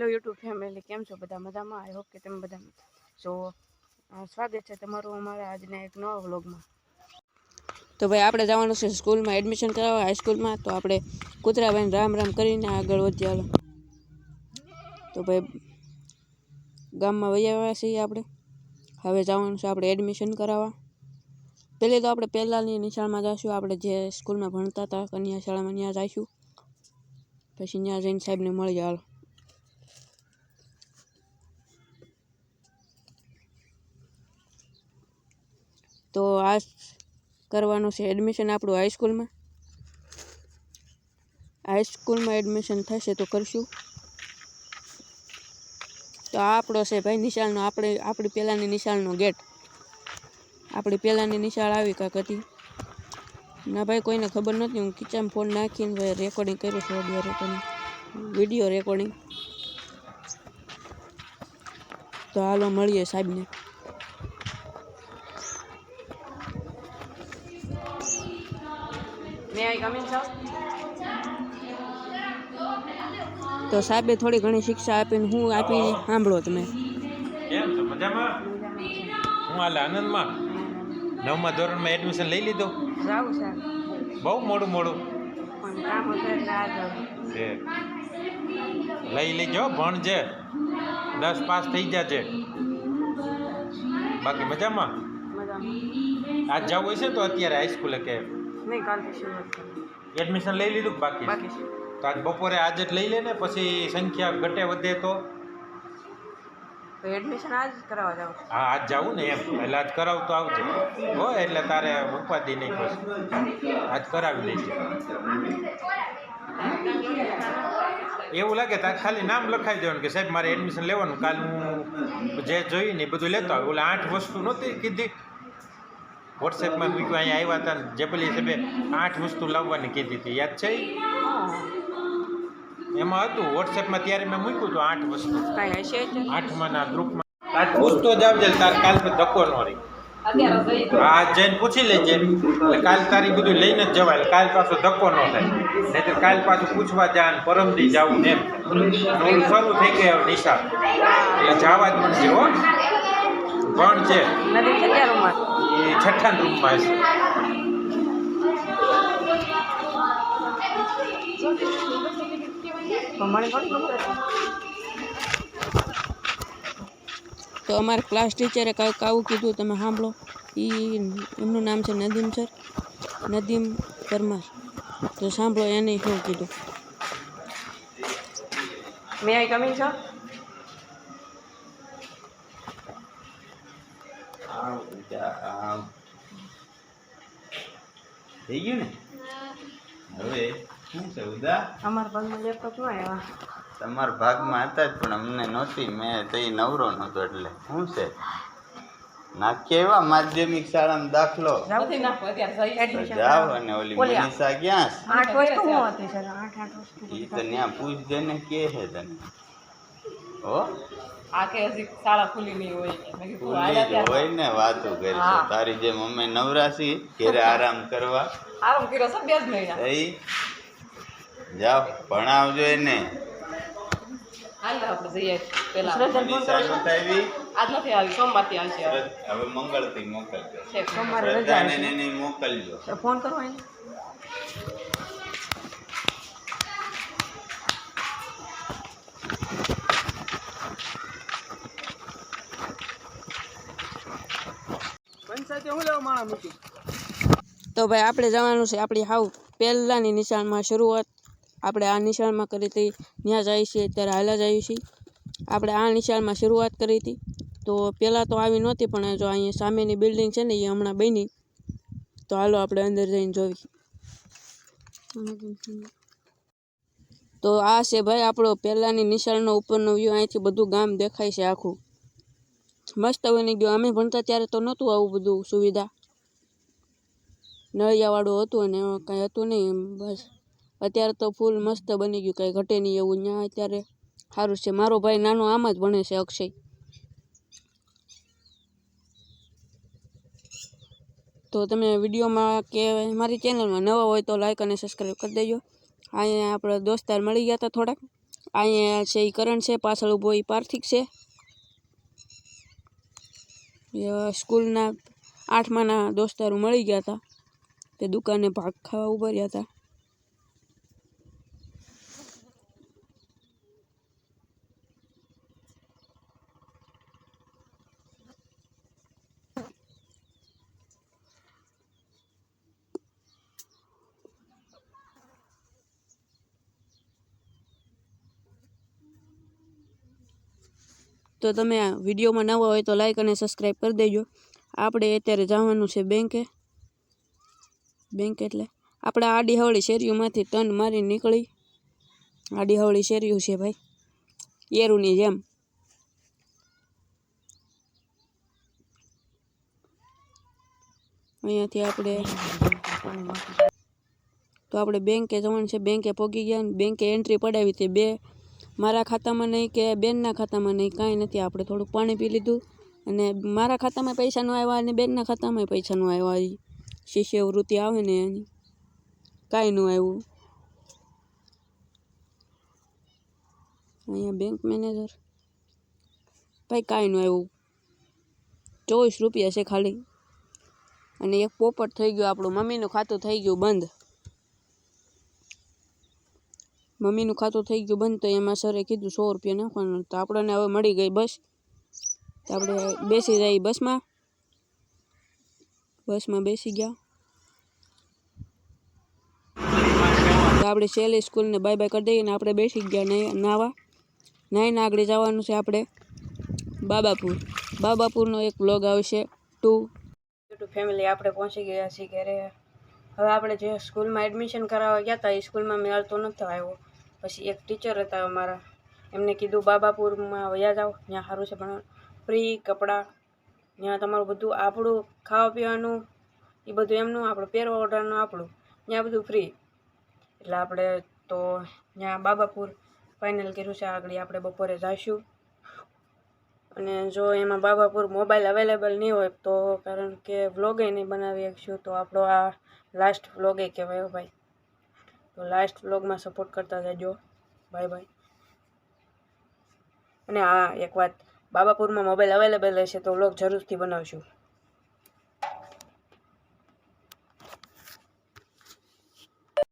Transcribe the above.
Hello YouTube family, કેમ છો? બધા મજામાં? આઈ હોપ કે તમે બધા સો સ્વાગત છે તમારું અમારા આજના એક નવા વ્લોગમાં. તો ભાઈ, આપણે જવાનું છે સ્કૂલમાં એડમિશન કરાવવા હાઈસ્કૂલમાં. તો આપણે કૂતરાભાઈને રામ રામ કરીને આગળ વધ્યા હાલ. તો ભાઈ, ગામમાં વહી આવ્યા છીએ આપણે. હવે જવાનું છે આપણે એડમિશન કરાવવા. પહેલી તો આપણે પહેલાંની નિશાળમાં જઈશું આપણે જે સ્કૂલમાં ભણતા હતા કન્યા શાળામાં ત્યાં જઈશું પછી ત્યાં જઈને સાહેબને મળી હાલો. તો આ કરવાનું છે એડમિશન આપણું હાઈસ્કૂલમાં હાઈસ્કૂલમાં એડમિશન થશે તો કરશું. તો આ આપણો છે ભાઈ નિશાળનો, આપણે, આપણી પહેલાંની નિશાળનો ગેટ આપણી પહેલાંની નિશાળ આવી કાંક હતી. ના ભાઈ, કોઈને ખબર નથી હું કિચનમાં ફોન નાખીને ભાઈ રેકોર્ડિંગ કર્યું છું ઓડિયો રેકોર્ડિંગ વીડિયો રેકોર્ડિંગ તો હાલો મળીએ સાહેબને. મે આઈ તો સાહેબે થોડી ઘણી શિક્ષા આપીને હું આપી સાંભળો તમે. કેમ છો? મજામાં? હું હાલ આનંદમાં. નવમા ધોરણમાં એડમિશન લઈ લીધું. જાવું સર બહુ મોડું મોડું. પણ કામ હતું લઈ લેજો ભણજે દસ પાસ થઈ જાજે બાકી મજામાં? મજામાં. આજ જવું હશે તો અત્યારે હાઈસ્કૂલે કે નહીં કાલથી શરૂઆત કરવી એડમિશન લઈ લીધું કે બાકી? બાકી છે. તો આજ બપોરે આજે જ લઈ લે ને પછી સંખ્યા ઘટે વધે તો? તો એડમિશન આજ કરાવવા જાવ. હા આજ જાવું ને એમ. એટલે આજ કરાવતો આવજે. હો એટલે તારે ઉપાધિ નહીં પછી. આજ કરાવી લેજે. એવું લાગે તારે ખાલી નામ લખાવી દેવાનું કે સાહેબ મારે એડમિશન લેવાનું કાલ હું જે જોઈ ને એ બધું લેતો આવ્યો ઓલા આઠ વસ્તુ નહોતી કીધી. વોટ્સએપમાં મૂક્યું અહીંયા આવ્યા હતા ને જે પેલી સાહેબે આઠ વસ્તુ લાવવાની કીધી હતી. યાદ છે? એમાં હતું વોટ્સએપમાં ત્યારે મેં મૂક્યું હતું આઠ વસ્તુ. કાંઈ હશે આઠમાના ગ્રુપમાં. પૂછતો જ આવજે તાર કાલ ધક્કો ન રહી. હા જઈને પૂછી લેજે. એટલે કાલ તારી બધું લઈને જ જવાય કાલ પાછો ધક્કો ન થાય. નહીંતર કાલ પાછું પૂછવા જા ને પરમદી જાવું એમ. ઓલું શરૂ થઈ ગયા નિશાળ. એટલે જવા જ મળશે હો. ભણ છે. નથી કેટલા રૂમમાં? એ છઠ્ઠા રૂમમાં છે. તો અમારા ક્લાસ ટીચરે કાંઈક આવું કીધું તમે સાંભળો. એ એમનું નામ છે નદીમ સર. નદીમ પરમાર. તો સાંભળો એને શું કીધું. મે આઈ કમિંગ સર થઈ ગયું ને? હવે શું છે ઉદા અમારા ભાગમાં લેપટોપ ન આવ્યા. તમારા ભાગમાં હતા જ પણ અમને નહોતી. મેં તો નવરો નહોતો એટલે શું છે? નાખીએ એવા માધ્યમિક શાળામાં દાખલો. જાવ અને ઓલી. મનીષા ક્યાં આઠ વસ્તુ શું હતી સર આઠ આઠ વસ્તુ છે ઈ તો ત્યાં પૂછજે ને કે છે તને. હો? આખે હજી શાળા ખુલી નહીં હોય મેં કીધું ને વાતો કરી તારી જેમ અમે નવરાશી ઘેરે આરામ કરવા. આરામ કર્યો છે બે જ મહિના. તઈ જાઓ ભણાવજો એને. હાલ ને આપણે જઈએ પેલા આવી આજ નથી આવી સોમવારથી આવશે હવે. મંગળથી મોકલજો. સોમવારે રજા શ્રદ્ધાને હશે. ને એને. તો ભાઈ, આપણે જવાનું છે આપણી હાવ પહેલાંની નિશાળમાં શરૂઆત. આપણે આ નિશાળમાં કરી હતી ત્યાં જઈએ છીએ ત્યારે હાલા જઈએ છીએ. આપણે આ નિશાળમાં શરૂઆત કરી હતી. તો પહેલાં તો આવી નહોતી, પણ જો અહીંયા સામેની બિલ્ડિંગ છે ને, એ હમણાં બની. તો હાલો આપણે અંદર જઈને જોવી. તો આ છે ભાઈ, આપણો પહેલાંની નિશાળનો ઉપરનો વ્યૂ અહીંથી બધું ગામ દેખાય છે આખું. મસ્ત બની ગયો. અમે ભણતા ત્યારે તો નહોતું આવું બધું સુવિધા. નળિયાવાળું હતું અને કાંઈ હતું નહીં એમ, બસ. અત્યારે તો ફૂલ મસ્ત બની ગયું. કાંઈ ઘટે નહીં એવું. ત્યાં અત્યારે સારું છે. મારો ભાઈ નાનો આમ જ ભણે છે અક્ષય. તો તમે વિડીયોમાં કે મારી ચેનલમાં નવા હોય તો લાઈક અને સબસ્ક્રાઈબ કરી દેજો. અહીંયા આપણા દોસ્તાર મળી ગયા હતા થોડાક. અહીંયા છે એ કરણ છે, પાછળ ઊભો એ પાર્થિક છે. સ્કૂલના આઠમાના દોસ્તારો મળી ગયા હતા તે દુકાને ભાગ ખાવા ઊભા રહ્યા હતા તો તમે વિડીયોમાં નવા હોય તો લાઇક અને સબસ્ક્રાઈબ કરી દેજો. આપણે અત્યારે જવાનું છે બેંકે બેંક એટલે આપણે આડી હવળી શેરીઓમાંથી ટન મારી નીકળી. આડી હવળી શેરીઓ છે ભાઈ. એરુની જેમ. અહીંયાથી આપણે તો આપણે બેંકે જવાનું છે. બેંકે પહોંચી ગયા ને બેંકે એન્ટ્રી પડાવી તે બે મારા ખાતામાં નહીં કે બેનના ખાતામાં નહીં, કાંઈ નથી. આપણે થોડુંક પાણી પી લીધું અને મારા ખાતામાં પૈસા ન આવ્યા અને બેનના ખાતામાં પૈસા ન આવ્યા. એ શિષ્યવૃત્તિ આવે ને એની. કાંઈ ન આવ્યું. અહીંયા બેંક મેનેજર ભાઈ, કાંઈ ન આવ્યું. ચોવીસ રૂપિયા છે ખાલી. અને એક પોપટ થઈ ગયો આપણું. મમ્મીનું ખાતું થઈ ગયું બંધ. મમ્મીનું ખાતું થઈ ગયું બંધ તો એમાં સરે કીધું સો રૂપિયા નાખવાનું તો આપણને હવે મળી ગઈ બસ. તો આપણે બેસી જઈએ બસમાં. બસમાં બેસી ગયા. તો આપણે શૈલી સ્કૂલને બાય બાય કરી દઈએ ને આપણે બેસી ગયા નાવા. નાહીને આગળ જવાનું છે આપણે બાબાપુર. બાબાપુરનો એક બ્લોગ આવશે ટુ. યુટ્યુબ ફેમિલી આપણે પહોંચી ગયા છીએ ઘરે. હવે આપણે જે સ્કૂલમાં એડમિશન કરાવવા ગયા હતા એ સ્કૂલમાં મેળ તો નથી આવ્યો. પછી એક ટીચર હતા અમારા. એમને કીધું, બાબાપુરમાં વયા જાઓ, ત્યાં સારું છે, પણ ફ્રી કપડાં, ત્યાં તમારું બધું આપણું ખાવા પીવાનું એ બધું એમનું, આપણું પહેરવા ઓર્ડરનું આપણું, ત્યાં બધું ફ્રી એટલે આપણે તો ત્યાં બાબાપુર ફાઇનલ કર્યું છે, આગળ આપણે બપોરે જઈશું અને જો એમાં બાબાપુર મોબાઈલ અવેલેબલ નહીં હોય, તો કારણ કે વ્લોગે નહીં બનાવી શકશું તો આપણો આ લાસ્ટ વ્લોગે કહેવાય ભાઈ. તો લાસ્ટ વ્લોગમાં સપોર્ટ કરતા જજો બાય બાય અને હા એક વાત, બાબાપુરમાં મોબાઈલ અવેલેબલ રહેશે તો વ્લોગ જરૂરથી બનાવશું